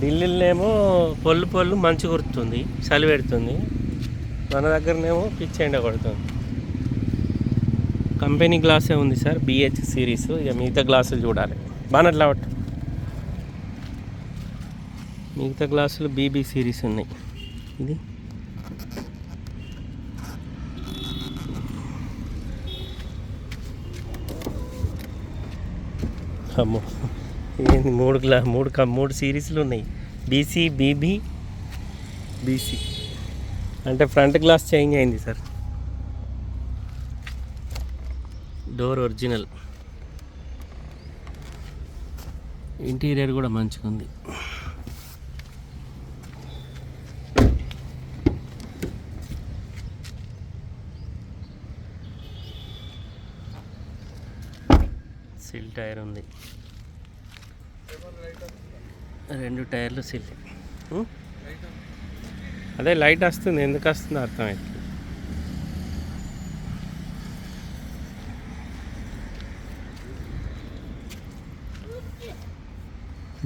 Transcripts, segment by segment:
ఢిల్లీలోనేమో పొల్లు పొల్లు మంచు కురుతుంది చలి పెడుతుంది. మన దగ్గరనేమో పిచ్చి ఎండ కొడుతుంది. కంపెనీ గ్లాసే ఉంది సార్ బిహెచ్ సిరీస్. ఇక మిగతా గ్లాసులు చూడాలి. బానట్లా పట్టు మిగతా గ్లాసులు బీబీ సిరీస్ ఉన్నాయి. ఇది. అమ్మో. ఏంది మూడు గ్లా మూడు క మూడు సిరీస్లు ఉన్నాయి. బీసీ బీబీ బీసీ అంటే ఫ్రంట్ గ్లాస్ చేంజ్ అయింది సార్. డోర్ ఒరిజినల్ ఇంటీరియర్ కూడా మంచిగా ఉంది. సిల్ టైర్ ఉంది. రెండు టైర్లు సిల్లి అదే లైట్ వస్తుంది ఎందుకు వస్తుంది అర్థమైంది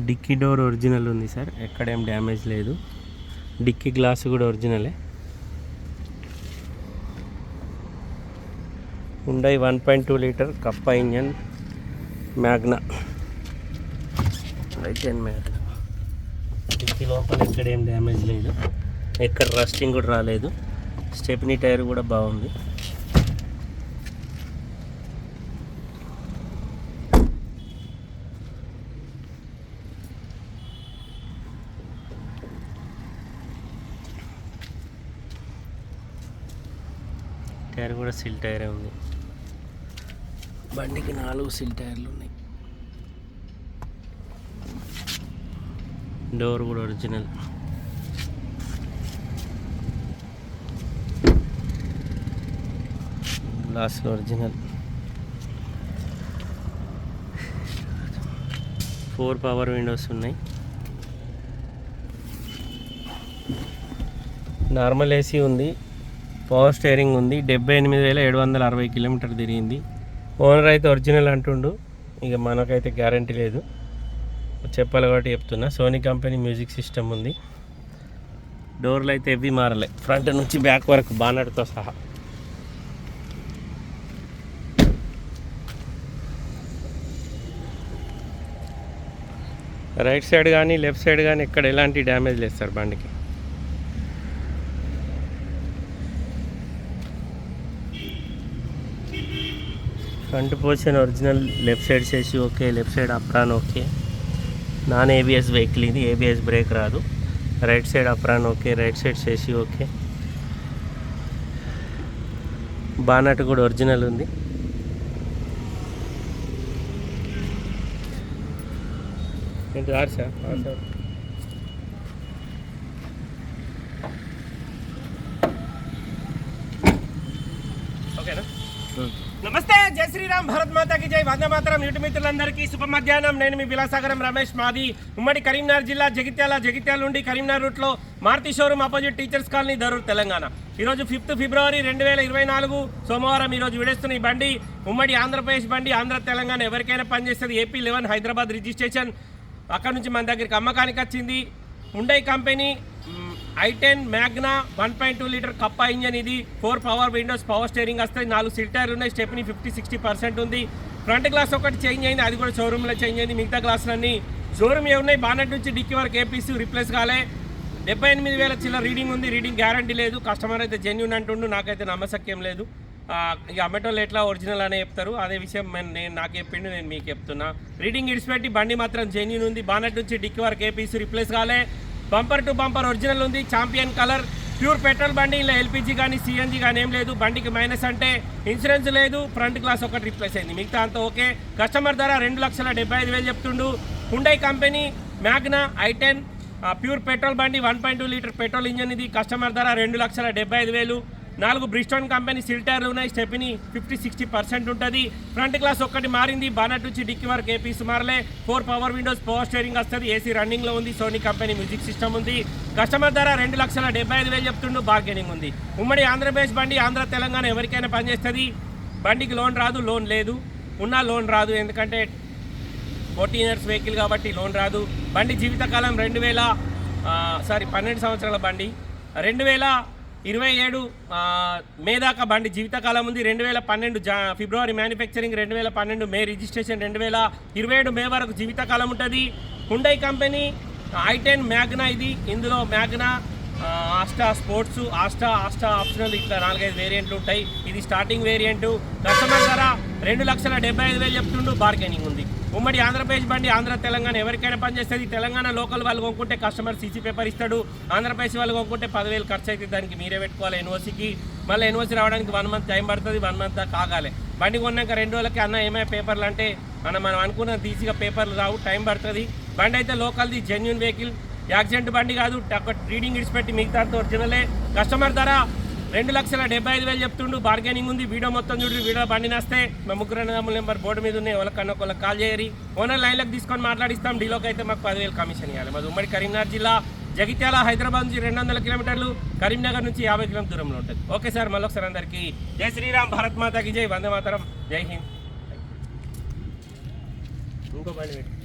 డిక్కీ డోర్ ఒరిజినల్ ఉంది సార్ ఎక్కడేం డ్యామేజ్ లేదు. డిక్కీ గ్లాస్ కూడా ఒరిజినలే. ఉండే one point two litre Kappa engine Magna. Right and Magna dicky లోపల ఎక్కడ ఏం డ్యామేజ్ లేదు. ఎక్కడ రస్టింగ్ కూడా రాలేదు. స్టెప్నీ టైర్ కూడా బాగుంది. టైర్ కూడా సిల్ టైరే ఉంది. బండికి నాలుగు సిల్ టైర్లు ఉన్నాయి. డోర్ కూడా original. Glass original. Four power windows ఉన్నాయి. నార్మల్ ఏసీ ఉంది. పవర్ స్టేరింగ్ ఉంది. డెబ్బై ఎనిమిది వేల ఏడు వందల అరవై కిలోమీటర్ తిరిగింది. ఓనర్ అయితే ఒరిజినల్ అంటుండు. ఇక మనకైతే గ్యారంటీ లేదు. చెప్పాలి కాబట్టి చెప్తున్నా. సోనీ కంపెనీ మ్యూజిక్ సిస్టమ్ ఉంది. డోర్లు అయితే ఎవ్వి మారలే. ఫ్రంట్ నుంచి బ్యాక్ వరకు బానర్తో సహా. రైట్ సైడ్ కానీ లెఫ్ట్ సైడ్ కానీ ఎక్కడ ఎలాంటి డ్యామేజ్ లేదు సార్ బండికి. Front portion original left side చేసి okay left side apron okay. Non ABS vehicle ఇది ఏబిఎస్ బ్రేక్ రాదు. Right side apron okay right side చేసి ఓకే బానట్ కూడా ఒరిజినల్ ఉంది. ఏంటి ఆరు సార్ ఆరు సార్ ఓకేనా శ్రీరామ్ భారత్ మాతాకి జై. వందే మాత్రం యూటి మిత్రులందరికీ శుభ మధ్యాహ్నం. నేను మీ విలాసాగరం రమేష్ మాది ఉమ్మడి కరీంనగర్ జిల్లా జగిత్యాల జగిత్యాల నుండి కరీంనగర్ రూట్లో Maruti showroom opposite teachers colony Darur Telangana. ఈరోజు ఫిఫ్త్ ఫిబ్రవరి రెండు వేల ఇరవై నాలుగు సోమవారం ఈరోజు విడేస్తున్న ఈ బండి ఉమ్మడి ఆంధ్రప్రదేశ్ బండి ఆంధ్ర తెలంగాణ ఎవరికైనా పనిచేస్తుంది. AP eleven Hyderabad registration. అక్కడ నుంచి మన దగ్గరికి అమ్మకానికి వచ్చింది. ఉండే company I ten Magna one point two litre Kappa engine ఇది. Four power windows power steering వస్తుంది నాలుగు సీట్ టైర్లు ఉన్నాయి. స్టెప్ని ఫిఫ్టీ సిక్స్టీ పర్సెంట్ ఉంది. ఫ్రంట్ గ్లాస్ ఒకటి చేంజ్ అయింది. అది కూడా షోరూంలో చేంజ్ అయింది. మిగతా గ్లాసులన్నీ షోరూమ్ ఏమున్నాయి బానెట్ నుంచి డిక్కీ వరకు ఏపీసీ రిప్లేస్ కాలే. డెబ్బై ఎనిమిది వేల చిల్లర రీడింగ్ ఉంది. రీడింగ్ గ్యారంటీ లేదు. కస్టమర్ అయితే జెన్యున్ అంటుండు. నాకైతే నమ్మశక్యం లేదు. ఇక అమెటోలు ఎట్లా ఒరిజినల్ అనే చెప్తారు. అదే విషయం నేను నేను నాకు చెప్పిండు నేను మీకు చెప్తున్నా. రీడింగ్ ఇడిచిపెట్టి బండి మాత్రం జెన్యున్ ఉంది. బానెట్ నుంచి డిక్కీ వరకు ఏపీసీ రిప్లేస్ కాలే. బంపర్ టు బంపర్ ఒరిజినల్ ఉంది. Champion colour. ప్యూర్ పెట్రోల్ బండి ఇలా ఎల్పిజి కానీ సిఎన్జీ కానీ ఏం లేదు. బండికి మైనస్ అంటే ఇన్సూరెన్స్ లేదు. ఫ్రంట్ గ్లాస్ ఒకటి రిప్లేస్ అయింది. మిగతా అంతా ఓకే. కస్టమర్ ధర రెండు లక్షల డెబ్బై ఐదు వేలు చెప్తుండు. Hyundai company Magna I ten pure petrol బండి one point two litre petrol engine ఇది. కస్టమర్ ధర రెండు లక్షల డెబ్బై ఐదు వేలు. నాలుగు బ్రిస్టోన్ కంపెనీ సిల్టర్లు ఉన్నాయి. స్టెపిని ఫిఫ్టీ సిక్స్టీ పర్సెంట్ ఉంటుంది. ఫ్రంట్ గ్లాస్ ఒక్కటి మారింది. బానట్ నుంచి డిక్కి వరకు ఏపీ సుమారులే. Four power windows power steering వస్తుంది. ఏసీ రన్నింగ్లో ఉంది. సోనీ కంపెనీ మ్యూజిక్ సిస్టమ్ ఉంది. కస్టమర్ ధర రెండు లక్షల డెబ్బై ఐదు వేలు చెప్తుండు. బార్గెనింగ్ ఉంది. ఉమ్మడి ఆంధ్రప్రదేశ్ బండి ఆంధ్ర తెలంగాణ ఎవరికైనా పనిచేస్తుంది? బండికి లోన్ రాదు లోన్ లేదు. ఉన్నా లోన్ రాదు. ఎందుకంటే ఫోర్టీన్ ఇయర్స్ వెహికల్ కాబట్టి లోన్ రాదు. బండి జీవితకాలం రెండు వేల సారీ పన్నెండు సంవత్సరాల బండి. రెండు వేల ఇరవై ఏడు ఆ, మే దాకా బండి జీవితకాలం ఉంది. రెండు వేల పన్నెండు జా ఫిబ్రవరి మ్యానుఫ్యాక్చరింగ్ రెండు వేల పన్నెండు మే రిజిస్ట్రేషన్ రెండు వేల ఇరవై ఏడు మే వరకు జీవితకాలం ఉంటుంది. Hyundai company I ten Magna ఇది. ఇందులో Magna Asta sports Asta Asta optional ఇట్లా నాలుగైదు వేరియంట్లు ఉంటాయి. ఇది స్టార్టింగ్ వేరియంట్ కస్టమర్ ధర రెండు లక్షల డెబ్బై ఐదు వేలు చెప్తుండు బార్గెనింగ్ ఉంది. ఉమ్మడి ఆంధ్రప్రదేశ్ బండి ఆంధ్ర తెలంగాణ ఎవరికైనా పనిచేస్తుంది. తెలంగాణ లోకల్ వాళ్ళు కొనుక్కుంటే కస్టమర్ సీసీ పేపర్ ఇస్తాడు. ఆంధ్రప్రదేశ్ వాళ్ళు కొనుక్కుంటే పదివేలు ఖర్చు అవుతుంది దానికి మీరే పెట్టుకోవాలి ఎన్ఓసికి. మళ్ళీ ఎన్ఓసి రావడానికి వన్ మంత్ టైం పడుతుంది వన్ మంత్ దాకా కాగాలి బండి కొన్నాక రెండు రోజులకి అన్న ఏమైనా పేపర్లు అంటే మనం మనం అనుకున్న ఈజీగా పేపర్లు రావు టైం పడుతుంది. బండి అయితే లోకల్ది జెన్యున్ వెహికల్ యాక్సిడెంట్ బండి కాదు ఒక రీడింగ్ ఇడిచిపెట్టి మిగతా ఒరిజినలే కస్టమర్ ధర రెండు లక్షల డెబ్బై ఐదు వేలు చెప్తుండు. బార్గెనింగ్ ఉంది. వీడియో మొత్తం చూడండి వీడియో బండి నేస్తే. మా ముగ్గురు అన్నదమ్ముల నెంబర్ బోర్డు మీద ఉన్నాయి. వాళ్ళకన్నా ఒకళ్ళకి కాల్ చేయరి. ఓనర్ లైన్లోకి తీసుకొని మాట్లాడిస్తాం. డీలోకి అయితే మాకు పదివేలు కమిషన్ ఇవ్వాలి మాది ఉమ్మడి కరీంనగర్ జిల్లా. జగిత్యాల హైదరాబాద్ నుంచి రెండు వందల కిలోమీటర్లు. కరీంనగర్ నుంచి యాభై కిలోమీటర్ దూరంలో ఉంటుంది. ఓకే సార్ మళ్ళీ ఒకసారి అందరికీ జై శ్రీరామ్. భారత్ మాతాకి జై. వందే మాతరం. జై హింద్. ఇంకో బండి పెట్టి.